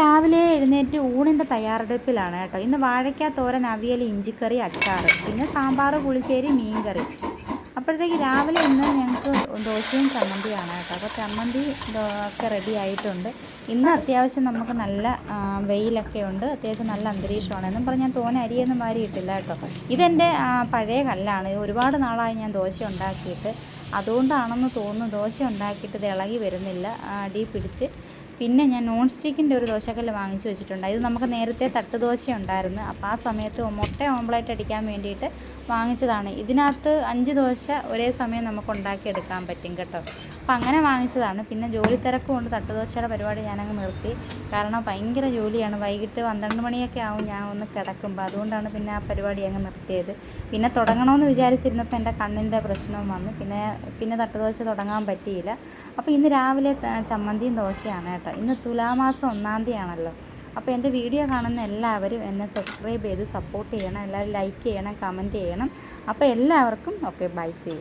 രാവിലെ എഴുന്നേറ്റ് ഊണിന്റെ തയ്യാറെടുപ്പിലാണ് കേട്ടോ. ഇന്ന് വാഴയ്ക്ക തോരൻ അവിയൽ ഇഞ്ചിക്കറി അച്ചാർ പിന്നെ സാമ്പാർ പുളിശ്ശേരി മീൻകറി. അപ്പോഴത്തേക്ക് രാവിലെ ഇന്ന് ഞങ്ങൾക്ക് ദോശയും ചമ്മന്തിയാണ് കേട്ടോ. അപ്പോൾ ചമ്മന്തി ഒക്കെ റെഡി ആയിട്ടുണ്ട്. ഇന്ന് അത്യാവശ്യം നമുക്ക് നല്ല വെയിലൊക്കെ ഉണ്ട്. അത്യാവശ്യം നല്ല അന്തരീക്ഷമാണ്. എന്നും പറഞ്ഞ് ഞാൻ തോന അരിയൊന്നും മാറിയിട്ടില്ല കേട്ടോ. ഇതെന്റെ പഴയ കല്ലാണ്. ഒരുപാട് നാളായി ഞാൻ ദോശ ഉണ്ടാക്കിയിട്ട്. അതുകൊണ്ടാണെന്ന് തോന്നുന്നു ദോശ ഉണ്ടാക്കിയിട്ട് ഇളകി വരുന്നില്ല. അടി പിടിച്ച്. പിന്നെ ഞാൻ നോൺ സ്റ്റിക്കിന്റെ ഒരു ദോശക്കല്ല് വാങ്ങിച്ചു വെച്ചിട്ടുണ്ട്. ഇത് നമുക്ക് നേരത്തെ തട്ട് ദോശ ഉണ്ടായിരുന്നു അപ്പോൾ ആ സമയത്ത് മുട്ട ഓംപ്ലേറ്റ് അടിക്കാൻ വേണ്ടിയിട്ട് വാങ്ങിച്ചതാണ്. ഇതിനകത്ത് അഞ്ച് ദോശ ഒരേ സമയം നമുക്ക് ഉണ്ടാക്കിയെടുക്കാൻ പറ്റും കേട്ടോ. അപ്പം അങ്ങനെ വാങ്ങിച്ചതാണ്. പിന്നെ ജോലി തിരക്കും കൊണ്ട് തട്ടുദോശയുടെ പരിപാടി ഞാനങ്ങ് നിർത്തി. കാരണം ഭയങ്കര ജോലിയാണ്. വൈകിട്ട് പന്ത്രണ്ട് മണിയൊക്കെ ആവും ഞാൻ ഒന്ന് കിടക്കുമ്പോൾ അതുകൊണ്ടാണ് പിന്നെ ആ പരിപാടി അങ്ങ് നിർത്തിയത്. പിന്നെ തുടങ്ങണമെന്ന് വിചാരിച്ചിരുന്നപ്പോൾ എന്റെ കണ്ണിന്റെ പ്രശ്നവും വന്നു. പിന്നെ പിന്നെ തട്ടുദോശ തുടങ്ങാൻ പറ്റിയില്ല. അപ്പോൾ ഇന്ന് രാവിലെ ചമ്മന്തിയും ദോശയാണ് കേട്ടോ. ഇന്ന് തുലാമാസം ഒന്നാം തീയതിയാണല്ലോ. അപ്പോൾ എന്റെ വീഡിയോ കാണുന്ന എല്ലാവരും എന്നെ സബ്സ്ക്രൈബ് ചെയ്ത് സപ്പോർട്ട് ചെയ്യണം എല്ലാവരും ലൈക്ക് ചെയ്യണം കമന്റ് ചെയ്യണം. അപ്പോൾ എല്ലാവർക്കും ഓക്കെ ബൈ സീ